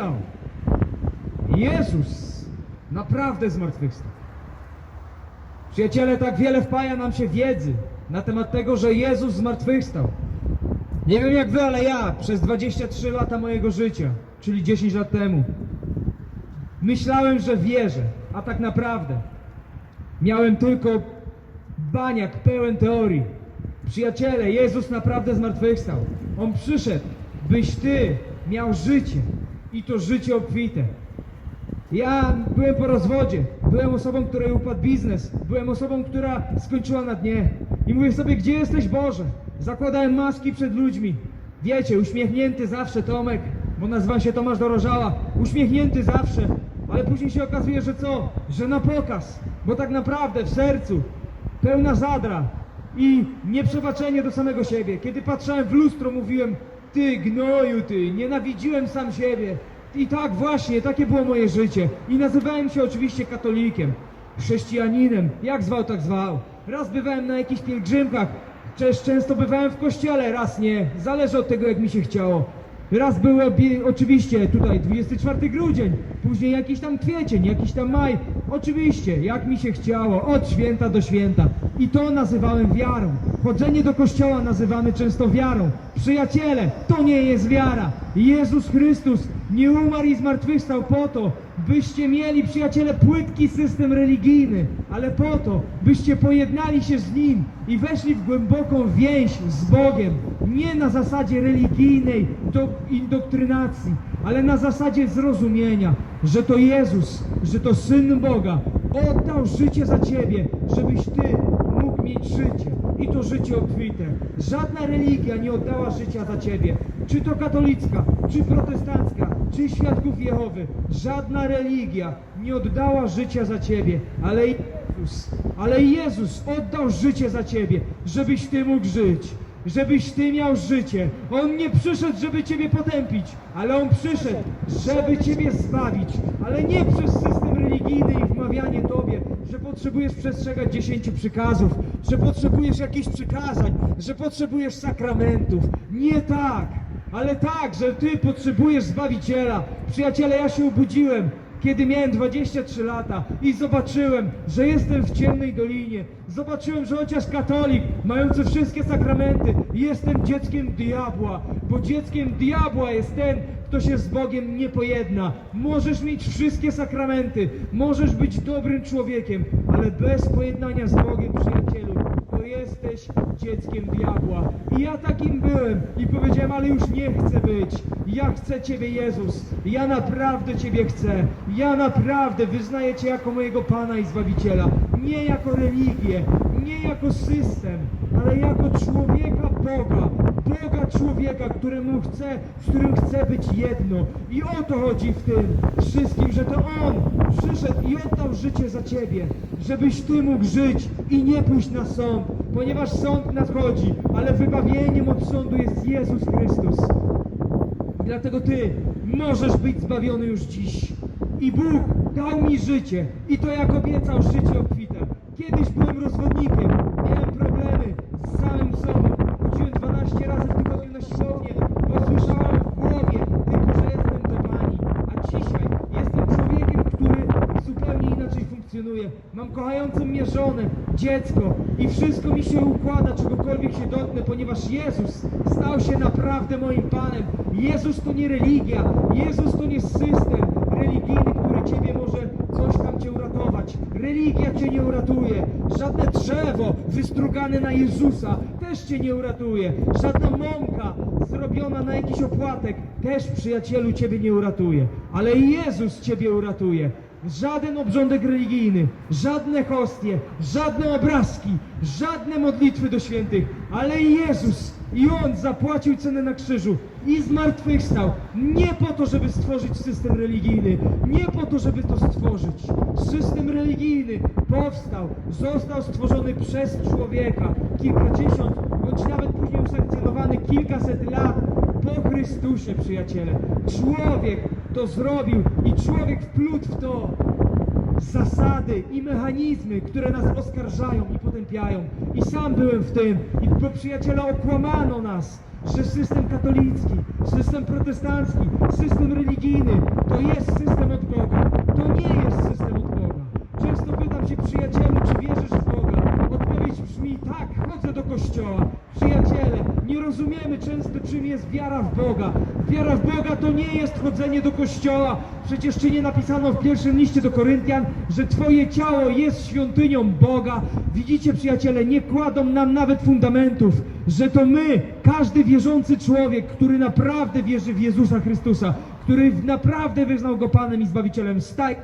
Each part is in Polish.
zmartwychwstał. Jezus naprawdę zmartwychwstał. Przyjaciele, tak wiele wpaja nam się wiedzy na temat tego, że Jezus zmartwychwstał. Nie wiem jak wy, ale ja przez 23 lata mojego życia, czyli 10 lat temu, myślałem, że wierzę, a tak naprawdę miałem tylko baniak pełen teorii. Przyjaciele, Jezus naprawdę zmartwychwstał. On przyszedł, byś ty miał życie i to życie obfite. Ja byłem po rozwodzie, byłem osobą, której upadł biznes, byłem osobą, która skończyła na dnie. I mówię sobie, gdzie jesteś Boże? Zakładałem maski przed ludźmi. Wiecie, uśmiechnięty zawsze Tomek, bo nazywam się Tomasz Dorożała. Uśmiechnięty zawsze, ale później się okazuje, że co? Że na pokaz, bo tak naprawdę w sercu pełna zadra i nieprzebaczenie do samego siebie. Kiedy patrzałem w lustro, mówiłem, ty gnoju, ty, nienawidziłem sam siebie. I tak właśnie, takie było moje życie. I nazywałem się oczywiście katolikiem, chrześcijaninem, jak zwał, tak zwał. Raz bywałem na jakichś pielgrzymkach, też często bywałem w kościele, raz nie. Zależy od tego, jak mi się chciało. Raz był oczywiście tutaj 24 grudzień, później jakiś tam kwiecień, jakiś tam maj. Oczywiście, jak mi się chciało, od święta do święta. I to nazywałem wiarą. Chodzenie do kościoła nazywamy często wiarą. Przyjaciele, to nie jest wiara. Jezus Chrystus nie umarł i zmartwychwstał po to, byście mieli, przyjaciele, płytki system religijny, ale po to, byście pojednali się z Nim i weszli w głęboką więź z Bogiem. Nie na zasadzie religijnej do indoktrynacji, ale na zasadzie zrozumienia, że to Jezus, że to Syn Boga oddał życie za Ciebie, żebyś Ty mieć życie i to życie obfite. Żadna religia nie oddała życia za Ciebie, czy to katolicka, czy protestancka, czy świadków Jehowy. Żadna religia nie oddała życia za Ciebie, ale Jezus, ale Jezus oddał życie za Ciebie, żebyś Ty mógł żyć. Żebyś Ty miał życie. On nie przyszedł, żeby Ciebie potępić, ale On przyszedł, żeby Ciebie zbawić. Ale nie przez system religijny i wmawianie Tobie, że potrzebujesz przestrzegać dziesięciu przykazów, że potrzebujesz jakichś przykazań, że potrzebujesz sakramentów. Nie tak, ale tak, że Ty potrzebujesz Zbawiciela. Przyjaciele, ja się obudziłem, kiedy miałem 23 lata i zobaczyłem, że jestem w ciemnej dolinie. Zobaczyłem, że chociaż katolik, mający wszystkie sakramenty, jestem dzieckiem diabła, bo dzieckiem diabła jest ten, kto się z Bogiem nie pojedna. Możesz mieć wszystkie sakramenty, możesz być dobrym człowiekiem, ale bez pojednania z Bogiem, przyjacielu, to jesteś dzieckiem diabła. I ja takim byłem i powiedziałem, ale już nie chcę być. Ja chcę Ciebie, Jezus. Ja naprawdę Ciebie chcę. Ja naprawdę wyznaję Cię jako mojego Pana i Zbawiciela. Nie jako religię, nie jako system, ale jako człowieka Boga. Człowieka, któremu chcę, z którym chcę być jedno. I o to chodzi w tym wszystkim, że to On przyszedł i oddał życie za Ciebie, żebyś Ty mógł żyć i nie pójść na sąd, ponieważ sąd nadchodzi, ale wybawieniem od sądu jest Jezus Chrystus. I dlatego Ty możesz być zbawiony już dziś. I Bóg dał mi życie i to jak obiecał życie obfite. Kiedyś byłem rozwodnikiem, miałem problemy z samym sobą. Chodziłem 12 razy w tygodniu na siłownię, bo słyszałem w głowie tylko, że jestem do Pani. A dzisiaj jestem człowiekiem, który zupełnie inaczej funkcjonuje. Mam kochającą mnie żonę, dziecko i wszystko mi się układa, czegokolwiek się dotknę, ponieważ Jezus stał się naprawdę moim Panem. Jezus to nie religia, Jezus to nie system religijny, który Ciebie może coś tam Cię uratować. Religia Cię nie uratuje. Żadne drzewo wystrugane na Jezusa też Cię nie uratuje. Żadna mąka zrobiona na jakiś opłatek też, przyjacielu, Ciebie nie uratuje. Ale Jezus Ciebie uratuje. Żaden obrządek religijny, żadne hostie, żadne obrazki, żadne modlitwy do świętych, ale Jezus i On zapłacił cenę na krzyżu i zmartwychwstał. Nie po to, żeby stworzyć system religijny, nie po to, żeby to stworzyć. System religijny powstał, został stworzony przez człowieka kilkadziesiąt, bądź nawet później usankcjonowany kilkaset lat po Chrystusie, przyjaciele. Człowiek to zrobił i człowiek wplótł w to zasady i mechanizmy, które nas oskarżają i potępiają. I sam byłem w tym. I po przyjaciela okłamano nas. że system katolicki, system protestancki, system religijny to jest system od Boga. To nie jest system od Boga. Często pytam się przyjacielu, czy wierzysz w Boga? Odpowiedź brzmi tak, chodzę do kościoła. Przyjaciele, nie rozumiemy często czym jest wiara w Boga. Wiara w Boga to nie jest chodzenie do kościoła. Przecież czy nie napisano w pierwszym liście do Koryntian, że Twoje ciało jest świątynią Boga. Widzicie przyjaciele, nie kładą nam nawet fundamentów, że to my, każdy wierzący człowiek, który naprawdę wierzy w Jezusa Chrystusa, który naprawdę wyznał Go Panem i Zbawicielem, staje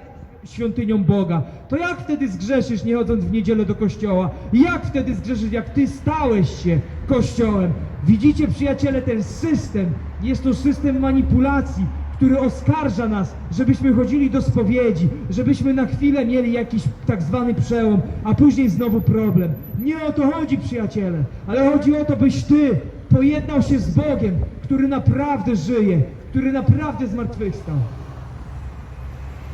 świątynią Boga. To jak wtedy zgrzeszysz, nie chodząc w niedzielę do kościoła? Jak wtedy zgrzeszysz, jak ty stałeś się kościołem? Widzicie, przyjaciele, ten system jest to system manipulacji, który oskarża nas, żebyśmy chodzili do spowiedzi, żebyśmy na chwilę mieli jakiś tak zwany przełom, a później znowu problem. Nie o to chodzi, przyjaciele, ale chodzi o to, byś ty pojednał się z Bogiem, który naprawdę żyje, który naprawdę zmartwychwstał.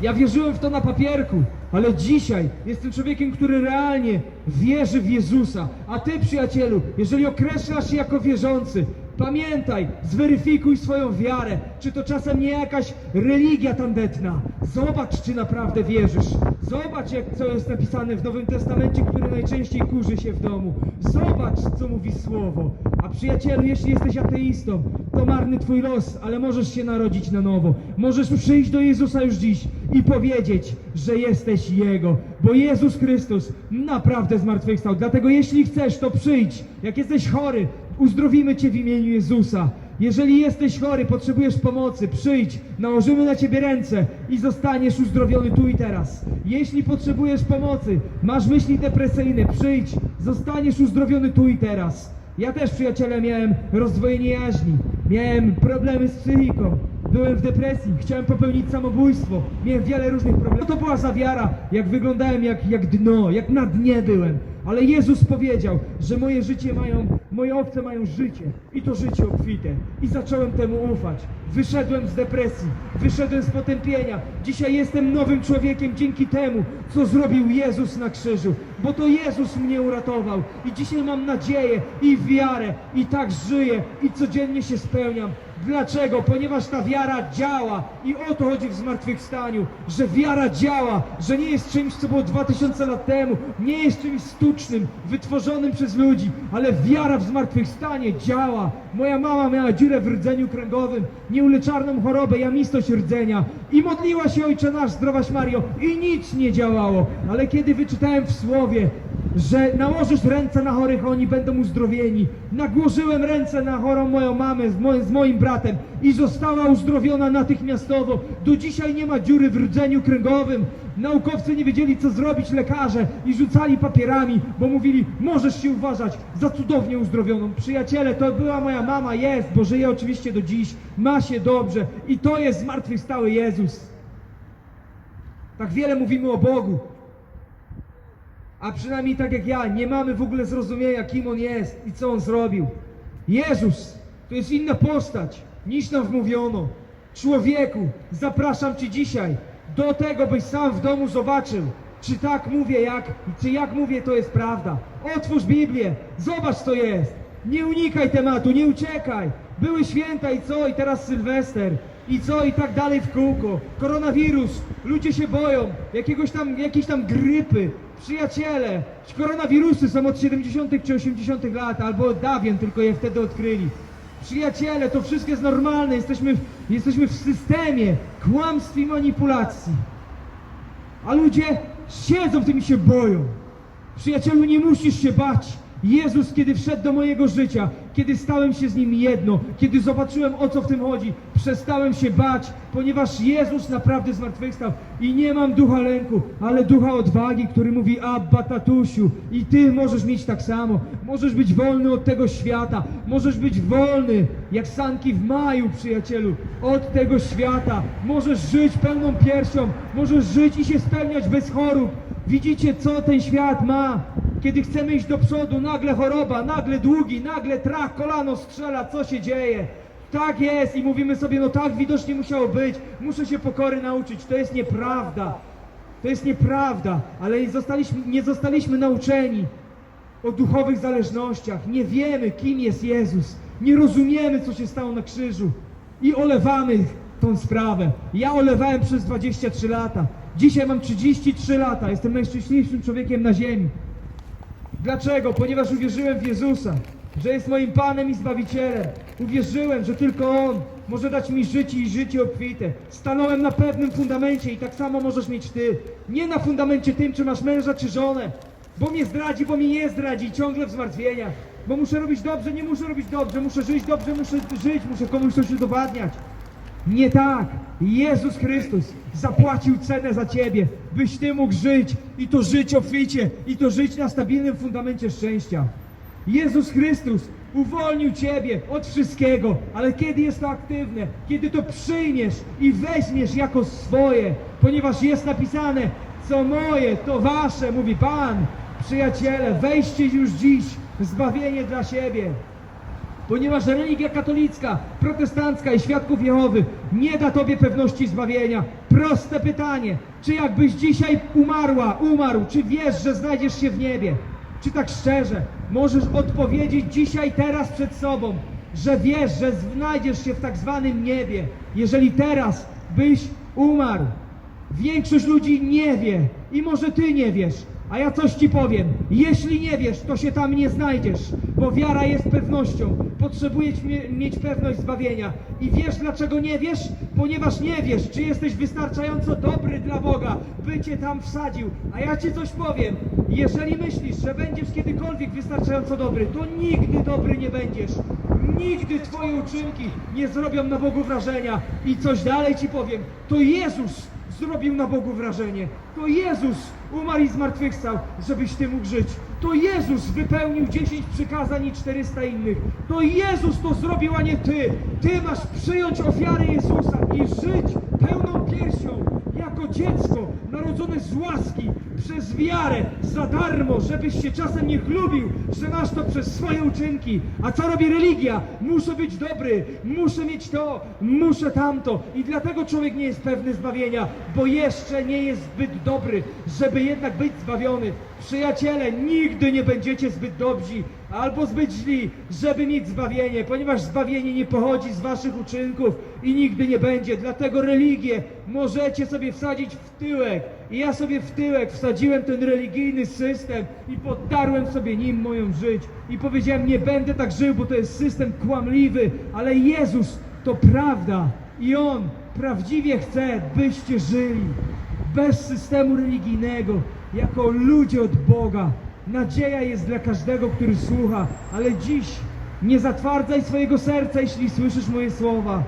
Ja wierzyłem w to na papierku, ale dzisiaj jestem człowiekiem, który realnie wierzy w Jezusa. A ty, przyjacielu, jeżeli określasz się jako wierzący, pamiętaj, zweryfikuj swoją wiarę. Czy to czasem nie jakaś religia tandetna? Zobacz, czy naprawdę wierzysz. Zobacz, jak co jest napisane w Nowym Testamencie, który najczęściej kurzy się w domu. Zobacz, co mówi Słowo. A przyjacielu, jeśli jesteś ateistą, to marny twój los, ale możesz się narodzić na nowo. Możesz przyjść do Jezusa już dziś i powiedzieć, że jesteś Jego, bo Jezus Chrystus naprawdę zmartwychwstał. Dlatego jeśli chcesz, to przyjdź. Jak jesteś chory, uzdrowimy Cię w imieniu Jezusa. Jeżeli jesteś chory, potrzebujesz pomocy, przyjdź, nałożymy na Ciebie ręce i zostaniesz uzdrowiony tu i teraz. Jeśli potrzebujesz pomocy, masz myśli depresyjne, przyjdź, zostaniesz uzdrowiony tu i teraz. Ja też, przyjaciele, miałem rozdwojenie jaźni, miałem problemy z psychiką, byłem w depresji, chciałem popełnić samobójstwo, miałem wiele różnych problemów. To była za wiara, jak wyglądałem jak, jak dno, jak na dnie byłem. Ale Jezus powiedział, że moje życie mają, moje owce mają życie i to życie obfite. I zacząłem temu ufać. Wyszedłem z depresji, wyszedłem z potępienia. Dzisiaj jestem nowym człowiekiem dzięki temu, co zrobił Jezus na krzyżu. Bo to Jezus mnie uratował. I dzisiaj mam nadzieję i wiarę i tak żyję i codziennie się spełniam. Dlaczego? Ponieważ ta wiara działa i o to chodzi w zmartwychwstaniu, że wiara działa, że nie jest czymś, co było 2000 lat temu, nie jest czymś sztucznym, wytworzonym przez ludzi, ale wiara w zmartwychwstanie działa. Moja mama miała dziurę w rdzeniu kręgowym, nieuleczalną chorobę, jamistość rdzenia i modliła się Ojcze Nasz, zdrowaś Mario i nic nie działało, ale kiedy wyczytałem w Słowie, że nałożysz ręce na chorych, oni będą uzdrowieni. Nagłożyłem ręce na chorą moją mamę z, moim- z moim bratem i została uzdrowiona natychmiastowo. Do dzisiaj nie ma dziury w rdzeniu kręgowym. Naukowcy nie wiedzieli, co zrobić, lekarze i rzucali papierami, bo mówili, możesz się uważać za cudownie uzdrowioną. Przyjaciele, to była moja mama, jest, bo żyje oczywiście do dziś, ma się dobrze i to jest zmartwychwstały Jezus. Tak wiele mówimy o Bogu, a przynajmniej tak jak ja, nie mamy w ogóle zrozumienia, kim On jest i co On zrobił. Jezus to jest inna postać niż nam wmówiono. Człowieku, zapraszam Cię dzisiaj do tego, byś sam w domu zobaczył, czy tak mówię, jak, czy jak mówię, to jest prawda. Otwórz Biblię, zobacz, co jest. Nie unikaj tematu, nie uciekaj. Były święta i co? I teraz Sylwester. I co? I tak dalej w kółko. Koronawirus. Ludzie się boją. Jakiegoś tam, jakiejś tam grypy. Przyjaciele, koronawirusy są od 70. czy 80. lat, albo od dawien, tylko je wtedy odkryli. Przyjaciele, to wszystko jest normalne. Jesteśmy, w- jesteśmy w systemie kłamstw i manipulacji. A ludzie siedzą w tym i się boją. Przyjacielu, nie musisz się bać. Jezus, kiedy wszedł do mojego życia, kiedy stałem się z Nim jedno, kiedy zobaczyłem o co w tym chodzi, przestałem się bać, ponieważ Jezus naprawdę zmartwychwstał i nie mam ducha lęku, ale ducha odwagi, który mówi Abba, tatusiu i Ty możesz mieć tak samo. Możesz być wolny od tego świata, możesz być wolny, jak sanki w maju, przyjacielu, od tego świata. Możesz żyć pełną piersią, możesz żyć i się spełniać bez chorób. Widzicie, co ten świat ma? Kiedy chcemy iść do przodu, nagle choroba, nagle długi, nagle trach, kolano strzela, co się dzieje? Tak jest i mówimy sobie, no tak widocznie musiało być, muszę się pokory nauczyć. To jest nieprawda. To jest nieprawda, ale nie zostaliśmy, nie zostaliśmy nauczeni o duchowych zależnościach. Nie wiemy, kim jest Jezus. nie rozumiemy, co się stało na krzyżu i olewamy tą sprawę. Ja olewałem przez 23 lata. Dzisiaj mam 33 lata. Jestem najszczęśliwszym człowiekiem na ziemi. Dlaczego? Ponieważ uwierzyłem w Jezusa, że jest moim Panem i Zbawicielem. Uwierzyłem, że tylko On może dać mi życie i życie obfite. Stanąłem na pewnym fundamencie i tak samo możesz mieć Ty. Nie na fundamencie tym, czy masz męża, czy żonę. Bo mnie zdradzi, bo mnie nie zdradzi ciągle w zmartwieniach. Bo muszę robić dobrze, nie muszę robić dobrze, muszę żyć dobrze, muszę żyć, muszę komuś coś udowadniać. Nie tak. Jezus Chrystus zapłacił cenę za ciebie, byś ty mógł żyć i to żyć obficie, i to żyć na stabilnym fundamencie szczęścia. Jezus Chrystus uwolnił ciebie od wszystkiego, ale kiedy jest to aktywne, kiedy to przyjmiesz i weźmiesz jako swoje, ponieważ jest napisane, co moje, to wasze, mówi Pan. Przyjaciele, weźcie już dziś zbawienie dla siebie. Ponieważ religia katolicka, protestancka i świadków Jehowy nie da tobie pewności zbawienia. Proste pytanie, czy jakbyś dzisiaj umarła, umarł, czy wiesz, że znajdziesz się w niebie? Czy tak szczerze możesz odpowiedzieć dzisiaj, teraz przed sobą, że wiesz, że znajdziesz się w tak zwanym niebie, jeżeli teraz byś umarł? Większość ludzi nie wie i może ty nie wiesz, a ja coś ci powiem. Jeśli nie wiesz, to się tam nie znajdziesz, bo wiara jest pewnością. Potrzebujesz mie- mieć pewność zbawienia. I wiesz dlaczego nie wiesz? Ponieważ nie wiesz, czy jesteś wystarczająco dobry dla Boga, by cię tam wsadził. A ja ci coś powiem. Jeżeli myślisz, że będziesz kiedykolwiek wystarczająco dobry, to nigdy dobry nie będziesz. Nigdy twoje uczynki nie zrobią na Bogu wrażenia. I coś dalej ci powiem. To Jezus zrobił na Bogu wrażenie. To Jezus umarł i zmartwychwstał, żebyś Ty mógł żyć. To Jezus wypełnił 10 przykazań i 400 innych. To Jezus to zrobił, a nie Ty. Ty masz przyjąć ofiarę Jezusa i żyć pełną piersią, jako dziecko narodzone z łaski, przez wiarę, za darmo, żebyś się czasem nie chlubił, że masz to przez swoje uczynki. A co robi religia? Muszę być dobry, muszę mieć to, muszę tamto. I dlatego człowiek nie jest pewny zbawienia, bo jeszcze nie jest zbyt dobry, żeby jednak być zbawiony. Przyjaciele, nigdy nie będziecie zbyt dobrzy albo zbyt źli, żeby mieć zbawienie, ponieważ zbawienie nie pochodzi z waszych uczynków i nigdy nie będzie. Dlatego religię możecie sobie wsadzić w tyłek. I ja sobie w tyłek wsadziłem ten religijny system i poddarłem sobie nim moją żyć. I powiedziałem, nie będę tak żył, bo to jest system kłamliwy, ale Jezus to prawda. I On prawdziwie chce, byście żyli bez systemu religijnego, jako ludzie od Boga. Nadzieja jest dla każdego, który słucha, ale dziś nie zatwardzaj swojego serca, jeśli słyszysz moje słowa.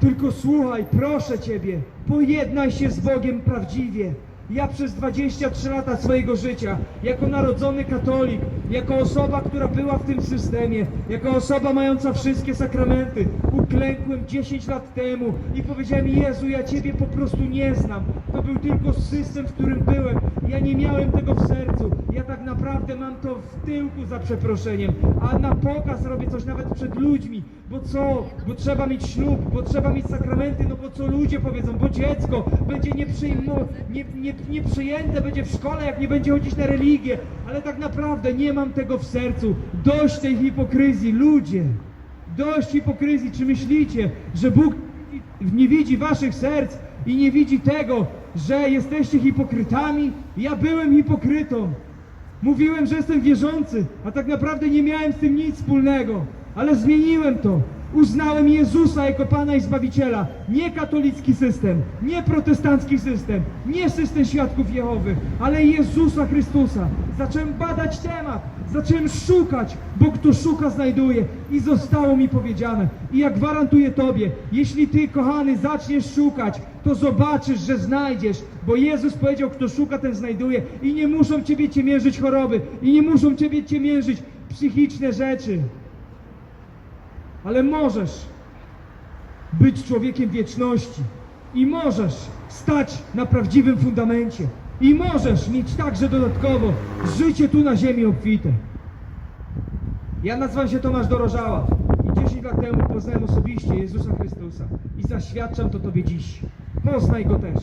Tylko słuchaj, proszę Ciebie, pojednaj się z Bogiem prawdziwie. Ja przez 23 lata swojego życia, jako narodzony katolik, jako osoba, która była w tym systemie, jako osoba mająca wszystkie sakramenty, uklękłem 10 lat temu i powiedziałem, Jezu, ja Ciebie po prostu nie znam. To był tylko system, w którym byłem. Ja nie miałem tego w sercu. Ja tak naprawdę mam to w tyłku za przeproszeniem, a na pokaz robię coś nawet przed ludźmi. Bo co? Bo trzeba mieć ślub, bo trzeba mieć sakramenty, no bo co ludzie powiedzą, bo dziecko będzie nieprzyjmo, nie, nie, nieprzyjęte będzie w szkole, jak nie będzie chodzić na religię. Ale tak naprawdę nie mam tego w sercu. Dość tej hipokryzji, ludzie. Dość hipokryzji. Czy myślicie, że Bóg nie widzi waszych serc i nie widzi tego, że jesteście hipokrytami? Ja byłem hipokrytą. Mówiłem, że jestem wierzący, a tak naprawdę nie miałem z tym nic wspólnego. Ale zmieniłem to. Uznałem Jezusa jako Pana i Zbawiciela. Nie katolicki system, nie protestancki system, nie system świadków Jehowy, ale Jezusa Chrystusa. Zacząłem badać temat, zacząłem szukać, bo kto szuka, znajduje. I zostało mi powiedziane. I ja gwarantuję Tobie, jeśli Ty, kochany, zaczniesz szukać, to zobaczysz, że znajdziesz, bo Jezus powiedział, kto szuka, ten znajduje. I nie muszą Ciebie ciemiężyć choroby, i nie muszą Ciebie ciemiężyć psychiczne rzeczy. Ale możesz być człowiekiem wieczności i możesz stać na prawdziwym fundamencie i możesz mieć także dodatkowo życie tu na ziemi obfite. Ja nazywam się Tomasz Dorożała i 10 lat temu poznałem osobiście Jezusa Chrystusa i zaświadczam to Tobie dziś. Poznaj Go też.